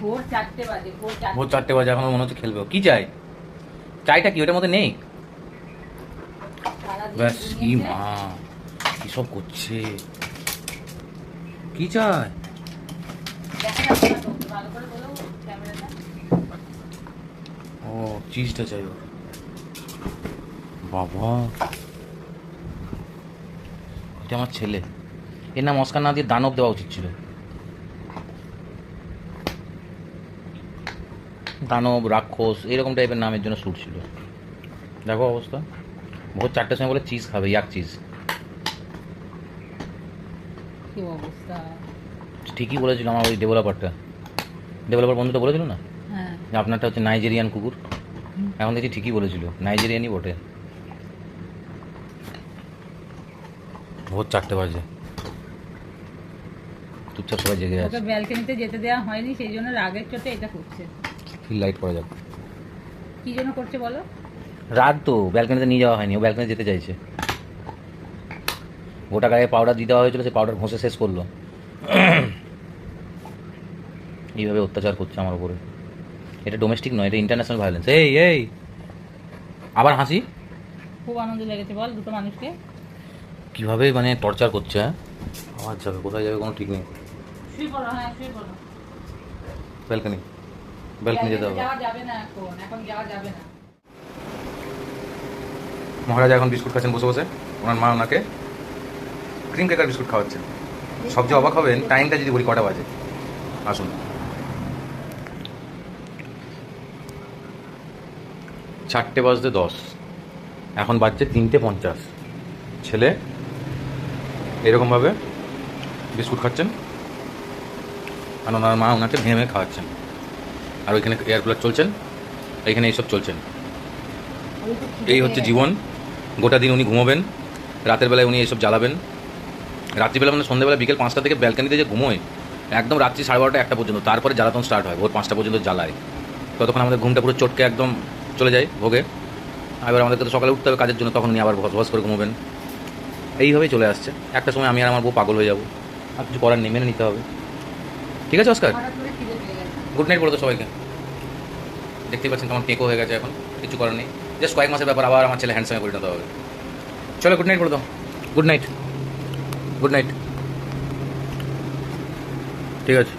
ভোর চারটে বাজে ভোর চারটে। বাজে এখন মনে হচ্ছে খেলবে। কি চাই? চাইটা কি? ওটার মধ্যে নেই? ব্যাস কি মা কি সব করছে? কি চাই? ও চিজটা চাই। বাবা। এটা আমার ছেলে। এর নাম অস্কার না দিয়ে দানব দেওয়া উচিত ছিল। দানব রাক্ষস এরকম টাইপের নামের জন্য শ্যুট ছিল। দেখো অবস্থা। ভোর চারটের সময় বলে চিজ খাবে ইয়াক চিজ অবস্থা? ঠিকই বলেছিল আমার ওই ডেভেলপারটা ডেভেলপার বন্ধুটা বলেছিল না? হ্যাঁ। যে আপনারটা হচ্ছে নাইজেরিয়ান কুকুর। এখন দেখছি ঠিকই বলেছিল। নাইজেরিয়ানই বটে। ভোর চারটে বাজে। চুপচাপ সবাই জেগে আছে। ব্যালকনিতে যেতে দেওয়া হয়নি সেই জন্য রাগের চোটে এটা করছে ফিল লাইট করা যাক কি জন্য করছে বলো? রাত তো ব্যালকনিতে নিয়ে যাওয়া হয়নি ও ব্যালকনি যেতে চাইছে। গোটা গায়ে পাউডার দিয়ে দেওয়া হয়েছিল সে পাউডার ঘষে শেষ করল। এইভাবে অত্যাচার করছে আমার উপরে। এটা ডোমেস্টিক নয় এটা ইন্টারন্যাশনাল ভায়োলেন্স এই এই! আবার হাসি? খুব আনন্দ লেগেছে বল দুটো মানুষকে। কীভাবে মানে টর্চার করছে হ্যাঁ? আবার যাবে কোথায় যাবে কোনো ঠিক নেই। হ্যাঁ ব্যালকনি ব্যালকনি যেতে হবে। যাবে মহারাজা এখন বিস্কুট খাচ্ছেন বসে বসে। ওনার মা ওনাকে ক্রিম কেকার বিস্কুট খাওয়াচ্ছেন। সবচেয়ে অবাক হবেন টাইমটা যদি বলি কটা বাজে। আসুন। চারটে বাজতে দশ। এখন বাজছে তিনটে পঞ্চাশ। ছেলে এরকমভাবে বিস্কুট খাচ্ছেন। আর ওনার মা ওনাকে ভেঙে খাওয়াচ্ছেন। আর ওইখানে এয়ার কুলার চলছেন? এইখানে এইসব চলছেন। এই হচ্ছে জীবন। গোটা দিন উনি ঘুমোবেন। রাতের বেলায় উনি এইসব জ্বালাবেন। রাত্রিবেলা মানে সন্ধ্যেবেলা বিকেল পাঁচটা থেকে ব্যালকানিতে যে ঘুমোয়, একদম রাত্রি সাড়ে বারোটা একটা পর্যন্ত। তারপরে জ্বালাতন স্টার্ট হয়, ভোর পাঁচটা পর্যন্ত জ্বালায়। ততক্ষণ আমাদের ঘুমটা পুরো চটকে একদম চলে যায় ভোগে। আর এবার আমাদেরকে তো সকালে উঠতে হবে কাজের জন্য, তখন উনি আবার ভস করে ঘুমোবেন। এইভাবেই চলে আসছে। একটা সময় আমি আর আমার বউ পাগল হয়ে যাব। আর কিছু করার নেই, মেনে নিতে হবে। ঠিক আছে, অস্কার হঠাৎ করে খিদে পেয়ে গেছে গুড নাইট বলে তো সবাইকে। দেখতেই পাচ্ছেন কেমন কেকও হয়ে গেছে এখন, কিছু করার নেই। জাস্ট কয়েক মাসের ব্যাপার আবার আমার ছেলে হ্যান্ডসামে পরিণত হবে। চলো গুড নাইট বলে দাও। গুড নাইট গুড নাইট ঠিক আছে।